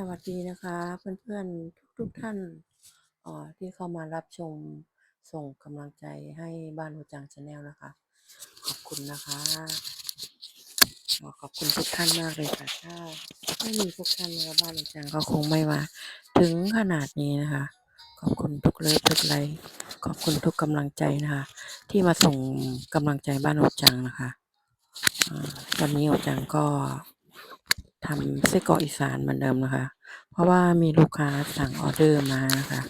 สวัสดีนะคะเพื่อนๆทุกๆท่านออที่เข้ามารับชมส่งกำลังใจให้บ้านโอจังชาแนลนะคะ ขอบคุณนะคะขอบคุณทุกท่านมากเลยค่ะถ้าไม่มีทุกท่านนะบ้านโอจังก็คงไม่มาถึงขนาดนี้นะคะ ขอบคุณทุกเลิฟทุกไลค์ขอบคุณทุกกำลังใจนะคะ ที่มาส่งกำลังใจบ้านโอจังนะคะวันนี้โอจังก็ ทำไส้กรอกอีสานเหมือนเดิมนะคะ เพราะว่ามีลูกค้าสั่งออเดอร์มานะคะ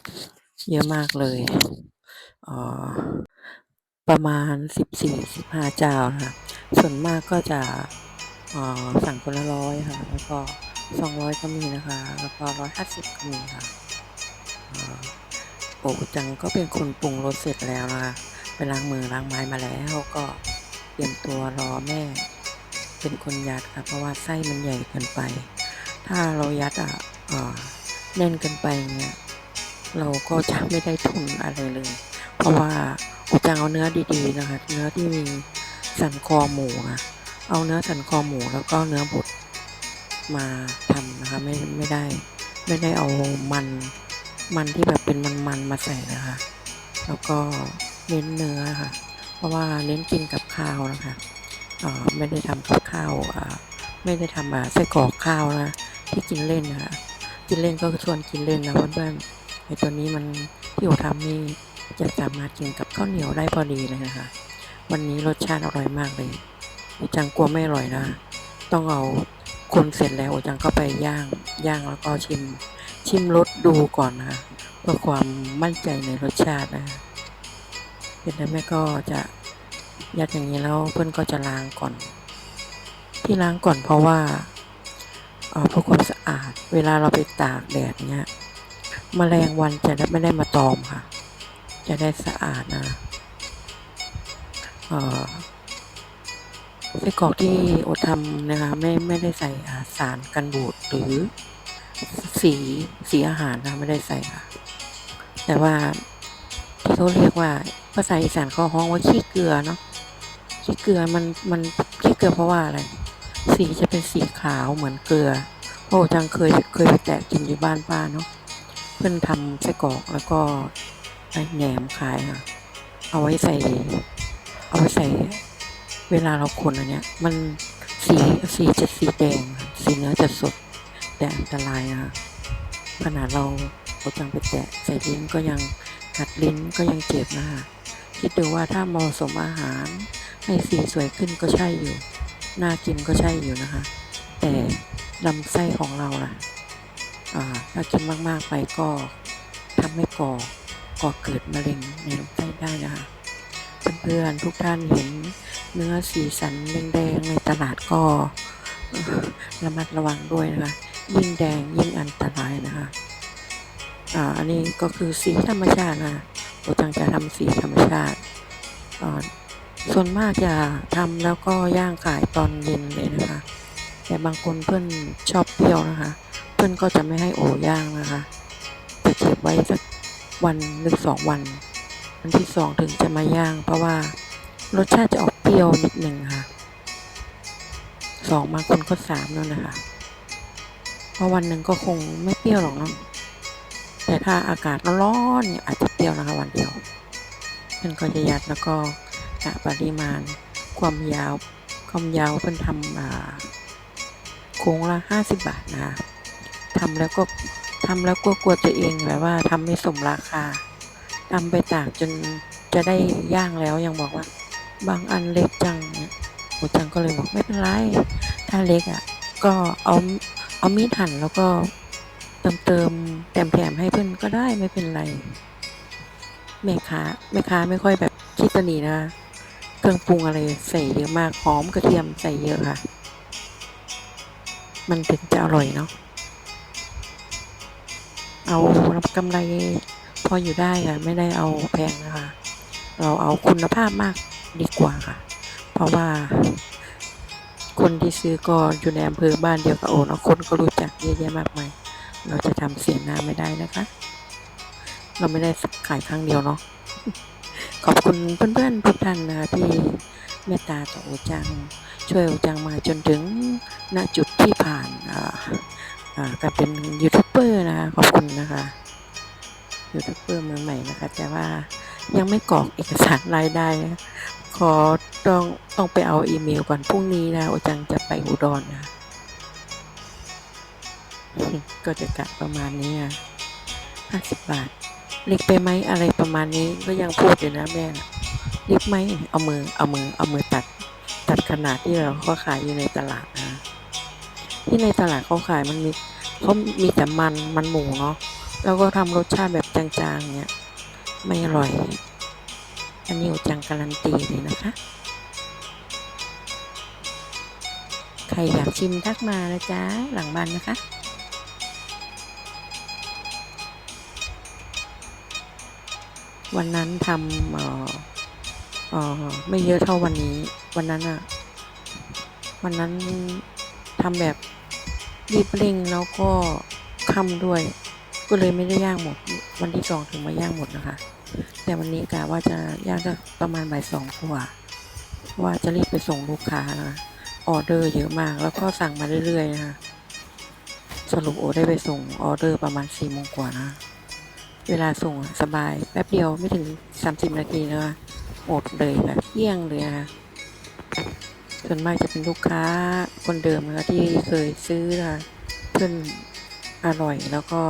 เยอะมากเลยเออประมาณสิบสี่สิบห้าเจ้านะคะส่วนมากก็จะออสั่งคนละร้อยค่ะ แล้วก็สองร้อยก็มีนะคะ แล้วก็ร้อยห้าสิบก็มีค่ะโอ้จังก็เป็นคนปรุงรสเสร็จแล้วนะคะไปล้างมือล้างไม้มาแล้วก็เตรียมตัวรอแม่ เป็นคนยัดค่ะ เพราะว่าไส้มันใหญ่เกินไป ถ้าเรายัดอะแน่นเกินไปเงี้ยเราก็จะไม่ได้ทุนอะไรเลย เพราะว่าอุจังเอาเนื้อดีๆนะคะ เนื้อที่มีสันคอหมูนะเอาเนื้อสันคอหมูแล้วก็เนื้อบดมาทำนะคะไม่ไม่ได้ ไม่ได้เอามันมันที่แบบเป็นมันๆมาใส่นะคะ แล้วก็เน้นเนื้อค่ะ เพราะว่าเน้นกินกับข้าวนะคะ ไม่ได้ทำกับข้าวไม่ได้ทำไส้กรอกข้าวนะที่กินเล่นนะคะกินเล่นก็ชวนกินเล่นนะเพื่อนๆไอตัวนี้มันที่ผมทำนี่จะสามารถกินกับข้าวเหนียวได้พอดีเลยนะคะ วันนี้รสชาติอร่อยมากเลยโอจังกลัวไม่อร่อยนะ ต้องเอาคนเสร็จแล้วโอจังก็ไปย่างย่างแล้วก็ชิม ชิมรสดูก่อนนะคะเพื่อความมั่นใจในรสชาตินะคะเสร็จแล้วแม่ก็จะ ยัดอย่างนี้แล้วเพื่อนก็จะล้างก่อน ที่ล้างก่อนเพราะว่าเอ่อเพื่อความสะอาด เวลาเราไปตากแดดเนี้ยแมลงวันจะไม่ได้มาตอมค่ะ จะได้สะอาดนะเออไส้กรอกที่โอทำนะคะไม่ไม่ได้ใส่สารกันบูดหรือสีสีอาหารนะไม่ได้ใส่ค่ะ แต่ว่าที่เขาเรียกว่าภาษาอีสานเขาฮ้องว่าขี้เกลือเนาะ ขี้เกลือมันมันขี้เกลือเพราะว่าอะไร สีจะเป็นสีขาวเหมือนเกลือโอ้จังเคยเคยไปแตะกินอยู่บ้านป้าเนาะเพื่อนทำไส้กรอกแล้วก็ไอ้แหนมขายค่ะ เอาไว้ใส่ เอาไว้ใส่ เวลาเราคนอันเนี้ย มันสีสีจะสีแดง สีเนื้อจะสด แต่อันตรายนะขนาดเราเราจังไปแตะใส่ลิ้นก็ยังกัดลิ้นก็ยังเจ็บนะคะคิดดูว่าถ้าเหมาะสมอาหาร ให้สีสวยขึ้นก็ใช่อยู่ น่ากินก็ใช่อยู่นะคะ แต่ลำไส้ของเราล่ะอ่าถ้ากินมากๆไปก็ทำให้ก่อก่อเกิดมะเร็งในลำไส้ได้นะคะ เพื่อนๆทุกท่านเห็นเนื้อสีสันแดงๆในตลาดก็ระมัดระวังด้วยนะคะ ยิ่งแดงยิ่งอันตรายนะคะอ่าอันนี้ก็คือสีธรรมชาตินะโอจังจะทำสีธรรมชาติอ่า ส่วนมากจะทำแล้วก็ย่างขายตอนเย็นเลยนะคะ แต่บางคนเพื่อนชอบเปรี้ยวนะคะ เพื่อนก็จะไม่ให้โอย่างนะคะจะเก็บไว้สักวันหรือสองวันวันที่สองถึงจะมาย่าง เพราะว่ารสชาติจะออกเปรี้ยวนิดหนึ่งค่ะสองบางคนก็สามแล้วนะคะ เพราะวันหนึ่งก็คงไม่เปรี้ยวหรอกเนาะแต่ถ้าอากาศร้อนๆเนี่ยอาจจะเปรี้ยวนะคะวันเดียวเพื่อนก็จะยัดแล้วก็ กะปริมาณ ความยาว ความยาวเพิ่นทำโค้งละห้าสิบบาทนะทำแล้วก็ทำแล้วก็กลัวตัวเองแบบว่าทำไม่สมราคาทำไปตากจนจะได้ย่างแล้วยังบอกว่า บางอันเล็กจังเนี่ยโอจังก็เลยบอกไม่เป็นไร ถ้าเล็กอะ ก็เอาเอามีดหั่นแล้วก็เติมเติมแถมแถมให้เพื่อนก็ได้ไม่เป็นไรแม่ค้าแม่ค้าไม่ค่อยแบบคิดตะหนีนะ เครื่องปรุงอะไรใส่เยอะมากหอมกระเทียมใส่เยอะค่ะ มันถึงจะอร่อยเนาะเอากำไรพออยู่ได้ค่ะไม่ได้เอาแพงนะคะ เราเอาคุณภาพมากดีกว่าค่ะ เพราะว่า คนที่ซื้อก็อยู่ในอำเภอบ้านเดียวกับโอนเอาคนก็รู้จักเยอะแยะมากมายเราจะทำเสียหน้าไม่ได้นะคะ เราไม่ได้ขายครั้งเดียวเนาะ ขอบคุณเพื่อนๆทุกท่านนะที่เมตตาต่อโอจัง ช่วยโอจังมาจนถึงณจุดที่ผ่านอ่าอ่าการเป็นยูทูบเบอร์นะคะขอบคุณนะคะยูทูบเบอร์มือใหม่นะคะ แต่ว่ายังไม่กรอกเอกสารรายได้นะขอต้องต้องไปเอาอีเมลก่อนพรุ่งนี้นะโอจังจะไปอุดรนะก็จะกะประมาณนี้อะห้าสิบบาท เล็กไปไหมอะไรประมาณนี้ก็ยังพูดอยู่นะแม่นะเล็กไหมเอามือเอามือเอามือตัด ตัดขนาดที่เราเขาขายอยู่ในตลาดนะที่ในตลาดเขาขายมันมีเขามีแต่มันมันหมูเนาะแล้วก็ทำรสชาติแบบจางๆเนี่ยไม่อร่อย อันนี้อุจังการันตีเลยนะคะ ใครอยากชิมทักมานะจ๊ะหลังบ้านนะคะ วันนั้นทำเอ่อเอ่อไม่เยอะเท่าวันนี้ วันนั้นอะวันนั้นทำแบบรีบเร่งแล้วก็ค่ำด้วย ก็เลยไม่ได้ย่างหมด วันที่สองถึงมาย่างหมดนะคะ แต่วันนี้กะว่าจะย่างสักประมาณบ่ายสองกว่าว่าจะรีบไปส่งลูกค้านะคะออเดอร์เยอะมาก แล้วก็สั่งมาเรื่อยๆนะคะสรุปโอได้ไปส่งออเดอร์ประมาณสี่โมงกว่านะ เวลาส่งสบาย แป๊บเดียวไม่ถึง 30 นาทีนะคะหมดเลยค่ะเที่ยงเลยนะคะส่วนมากจะเป็นลูกค้าคนเดิมนะคะที่เคยซื้อนะคะเพื่อนอร่อยแล้วก็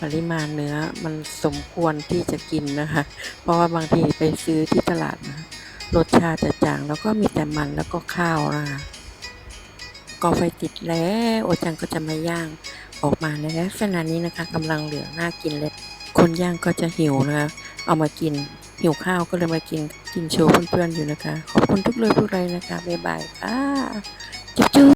ปริมาณเนื้อมันสมควรที่จะกินนะคะ เพราะว่าบางทีไปซื้อที่ตลาดนะรสชาติจะจางแล้วก็มีแต่มันแล้วก็ข้าวนะคะก็ไฟติดแล้วโอจังก็จะมาย่าง ออกมาในลักษณะนี้นะคะกำลังเหลืองน่ากินเลย คนย่างก็จะหิวนะคะ เอามากินหิวข้าวก็เลยมากินกินโชว์เพื่อนๆอยู่นะคะ ขอบคุณทุกเลยทุกไรนะคะบ๊ายบายค่ะจุ๊บ